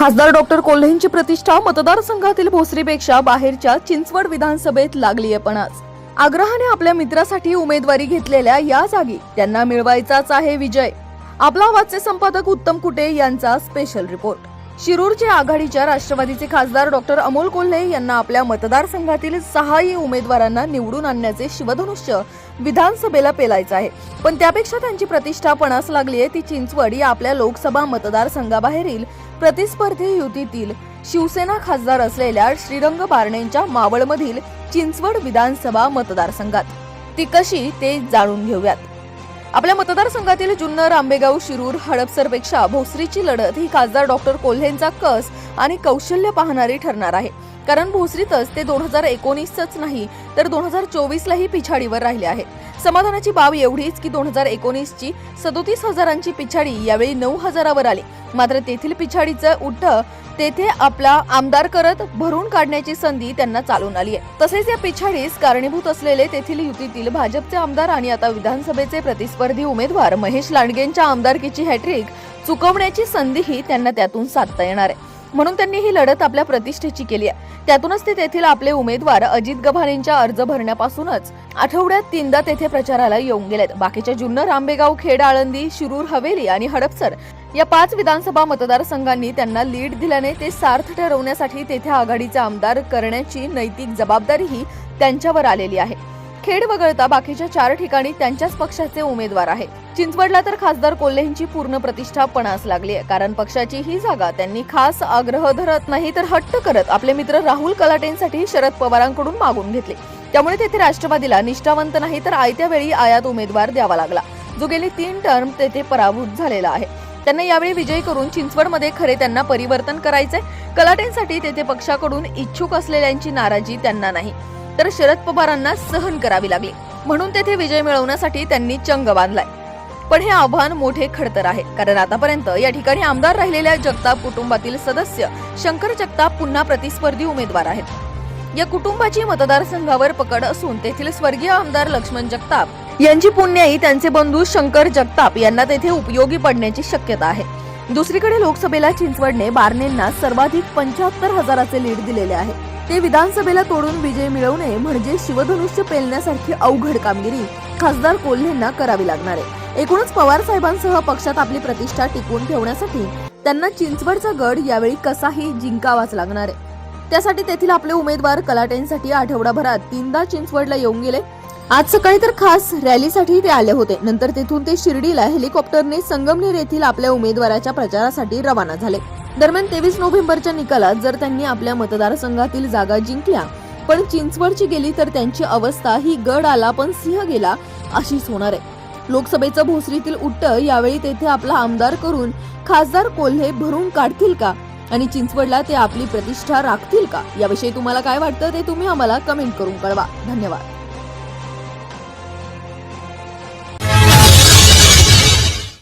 खासदार डॉक्टर कोल्हेंची प्रतिष्ठा मतदारसंघातील भोसरीपेक्षा बाहेरच्या चिंचवड विधानसभेत लागलीय पण आज आग्रहाने आपल्या मित्रासाठी उमेदवारी घेतलेल्या या जागी त्यांना मिळवायचाच आहे विजय. आपला आवाजचे संपादक उत्तम कुटे यांचा स्पेशल रिपोर्ट शिरूरचे आघाडीच्या राष्ट्रवादीचे खासदार डॉक्टर अमोल कोल्हे यांना आपल्या मतदारसंघातील सहाही उमेदवारांना निवडून आणण्याचे शिवधनुष्य विधानसभेला पेलायचं आहे. पण त्यापेक्षा त्यांची प्रतिष्ठा पणास लागली आहे ती चिंचवड या आपल्या लोकसभा मतदारसंघाबाहेरील प्रतिस्पर्धी युतीतील शिवसेना खासदार असलेल्या श्रीरंग बारणेंच्या मावळमधील चिंचवड विधानसभा मतदारसंघात. ती कशी ते जाणून घेऊयात. आपल्या मतदारसंघातील जुन्नर आंबेगाव शिरूर हडपसरपेक्षा भोसरीची लढत ही खासदार डॉक्टर कोल्हेंचा कस आणि कौशल्य पाहणारी ठरणार आहे. कारण भोसरीतच ते दोन हजार एकोणीसच नाही तर दोन हजार चोवीसलाही पिछाडीवर राहिले आहे. समाधानाची बाब एवढीच की दोन हजार एकोणीसची सदोतीस हजारांची पिछाडी यावेळी नऊ हजारावर आली. मात्र तेथील पिछाडीचं उठ्ठ तेथे आपला आमदार करत भरून काढण्याची संधी त्यांना चालून आली आहे. तसेच या पिछाडीस कारणीभूत असलेले तेथील युतीतील भाजपचे आमदार आणि आता विधानसभेचे प्रतिस्पर्धी उमेदवार महेश लांडगेंच्या आमदारकीची हॅट्रिक चुकवण्याची संधीही त्यांना त्यातून साधता येणार आहे. म्हणून त्यांनी ही लढत आपल्या प्रतिष्ठेची केली आहे. त्यातूनच ते तेथील आपले उमेदवार अजित गव्हाणेंच्या अर्ज भरण्यापासूनच आठवड्यात तीनदा तेथे प्रचाराला येऊन गेलेत. बाकीच्या जुन्नर आंबेगाव खेड आळंदी शिरूर हवेली आणि हडपसर या पाच विधानसभा मतदारसंघांनी त्यांना लीड दिल्याने ते सार्थ ठरवण्यासाठी तेथे आघाडीचे आमदार करण्याची नैतिक जबाबदारीही त्यांच्यावर आलेली आहे. खेड वगळता बाकीच्या चार ठिकाणी त्यांच्याच पक्षाचे उमेदवार आहेत. चिंचवडला तर खासदार कोल्हेंची पूर्ण प्रतिष्ठा पणास लागली आहे. कारण पक्षाची ही जागा त्यांनी खास आग्रह धरत नाही तर हट्ट करत आपले मित्र राहुल कलाटेंसाठी शरद पवारांकडून मागून घेतले. त्यामुळे तेथे राष्ट्रवादीला निष्ठावंत नाही तर आयत्या वेळी आयात उमेदवार द्यावा लागला. जो गेली तीन टर्म तेथे पराभूत झालेला आहे. त्यांना यावेळी विजयी करून चिंचवडमध्ये खरे त्यांना परिवर्तन करायचंय. कलाटेंसाठी तेथे पक्षाकडून इच्छुक असलेल्यांची नाराजी त्यांना नाही. तर शरद पवारांना सहन करावी लागली. म्हणून तेथे विजय मिळवण्यासाठी त्यांनी चंग बांधलाय. पण हे आव्हान मोठे खडतर आहे. कारण आतापर्यंत या ठिकाणी आमदार राहिलेल्या जगताप कुटुंबातील सदस्य शंकर जगताप पुन्हा प्रतिस्पर्धी उमेदवार आहेत. या कुटुंबाची मतदारसंघावर पकड असून तेथील स्वर्गीय आमदार लक्ष्मण जगताप यांची पुण्याई त्यांचे बंधू शंकर जगताप यांना तेथे उपयोगी पडण्याची शक्यता आहे. दुसरीकडे लोकसभेला चिंचवडने बारनेलना सर्वाधिक पंच्याहत्तर हजाराचे लीड दिलेले आहे. ते विधानसभेला तोडून विजय मिळवणे म्हणजे शिवधनुष्य पेलण्यासारखी अवघड कामगिरी खासदार कोल्हेंना करावी लागणार आहे. एकूणच पवार साहेबांसह पक्षात आपली प्रतिष्ठा टिकवून ठेवण्यासाठी त्यांना चिंचवडचा गड यावेळी कसाही जिंकावाच लागणार आहे. त्यासाठी तेथील आपले उमेदवार कलाटेंसाठी आठवडाभरात तीनदा चिंचवडला येऊन गेले. आज सकाळी तर खास रॅलीसाठी ते आले होते. नंतर तेथून ते शिर्डीला हेलिकॉप्टरने संगमनेर येथील आपल्या उमेदवाराच्या प्रचारासाठी रवाना झाले. दरम्यान तेवीस नोव्हेंबरच्या निकालात जर त्यांनी आपल्या मतदारसंघातील जागा जिंकल्या पण चिंचवडची गेली तर त्यांची अवस्था ही गड आला पण सिंह गेला अशीच होणार आहे. लोकसभेचं भोसरीतील उट्ट यावेळी तेथे आपला आमदार करून खासदार कोल्हे भरून काढतील का? आणि चिंचवडला ते आपली प्रतिष्ठा राखतील का? याविषयी तुम्हाला काय वाटतं ते तुम्ही आम्हाला कमेंट करून कळवा. धन्यवाद.